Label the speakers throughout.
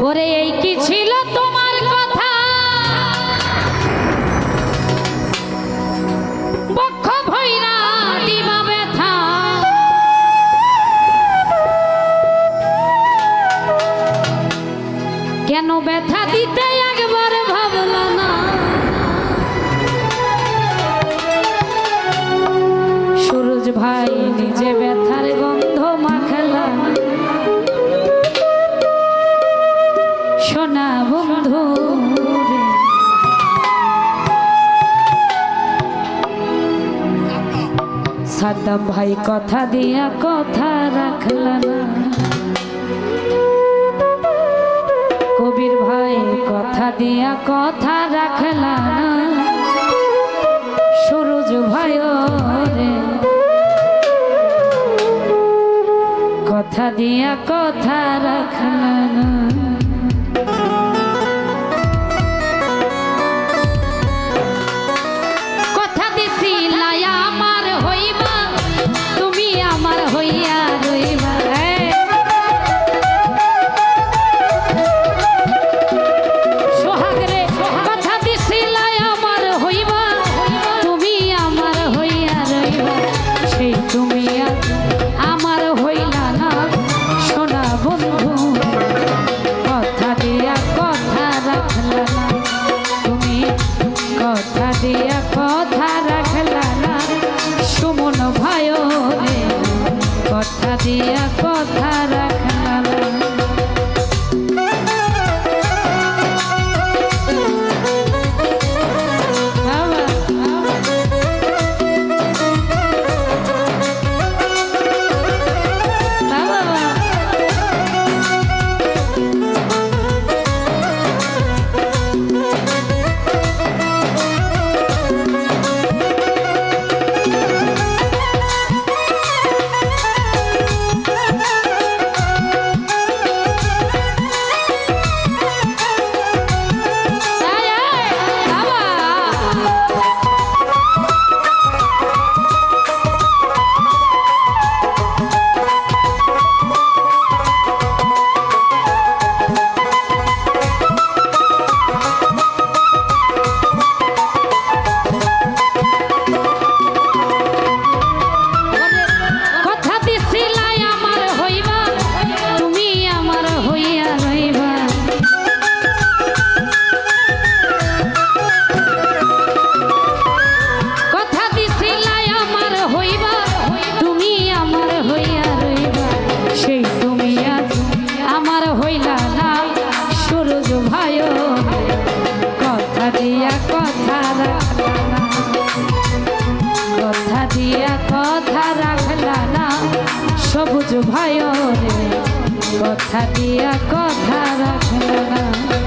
Speaker 1: ওরে এই কি ছিল তোমার ভাই, কথা দিয়া কথা রাখলাম কবির ভাই, কথা দিয়া কথা রাখলাম না। সুরজ ভাই রে কথা দিয়া কথা রাখল সেই তুমি আছো সবুজ ভাই কথা দিয়া কথা রাখল না।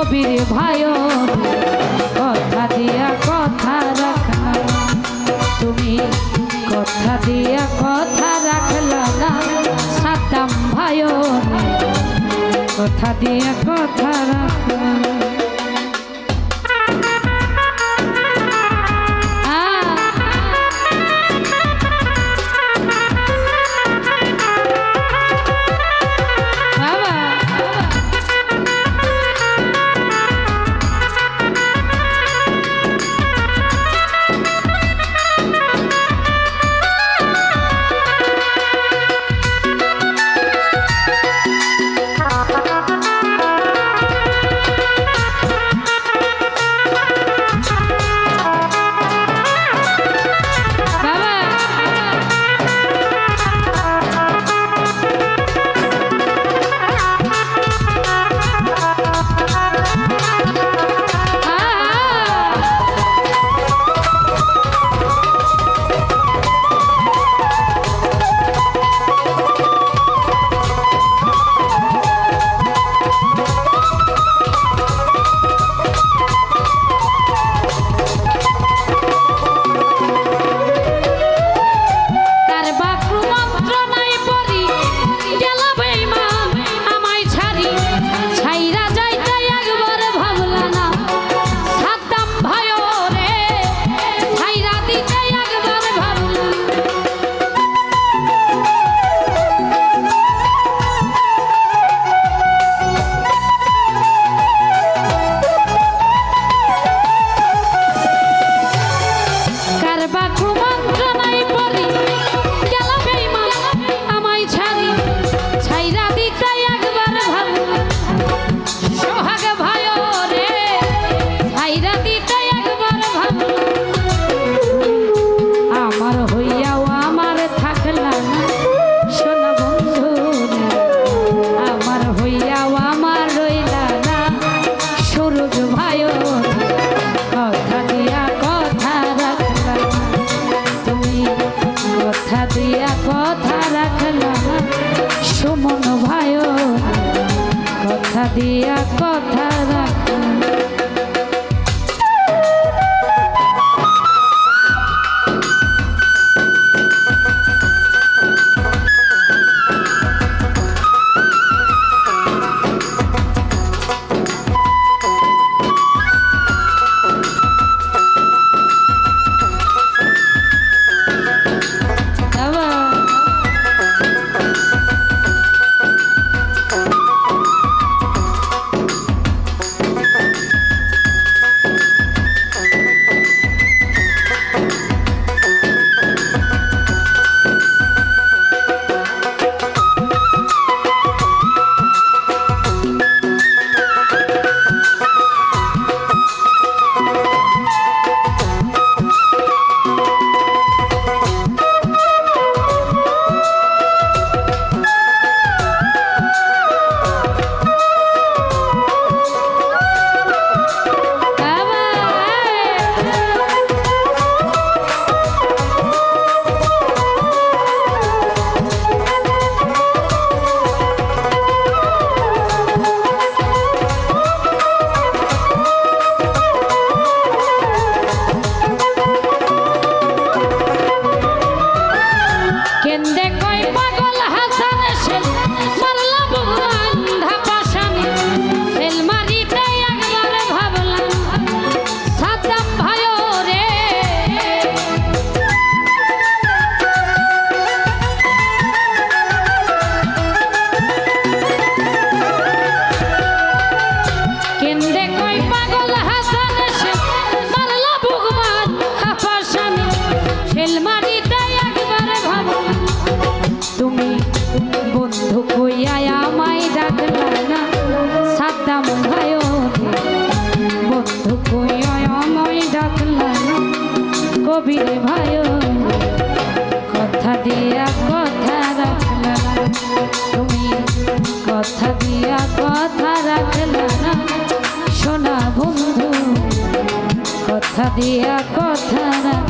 Speaker 1: কবির ভাই কথা দিয়া কথা রাখলা তুমি কথা দিয়া কথা রাখলা না, সাতাম ভাই কথা দিয়া কথা রাখলা দিয়া কথা রাখ কবির ভাই, কথা দিয়া কথা রাখলা। তুমি কথা দিয়া কথা রাখলা না। বন্ধু, কথা দিয়া কথা রাখ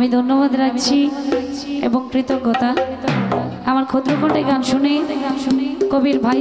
Speaker 1: আমি ধন্যবাদ রাখছি এবং কৃতজ্ঞতা। আমার ক্ষুদ্রকণ্ঠে গান শুনে কবির ভাই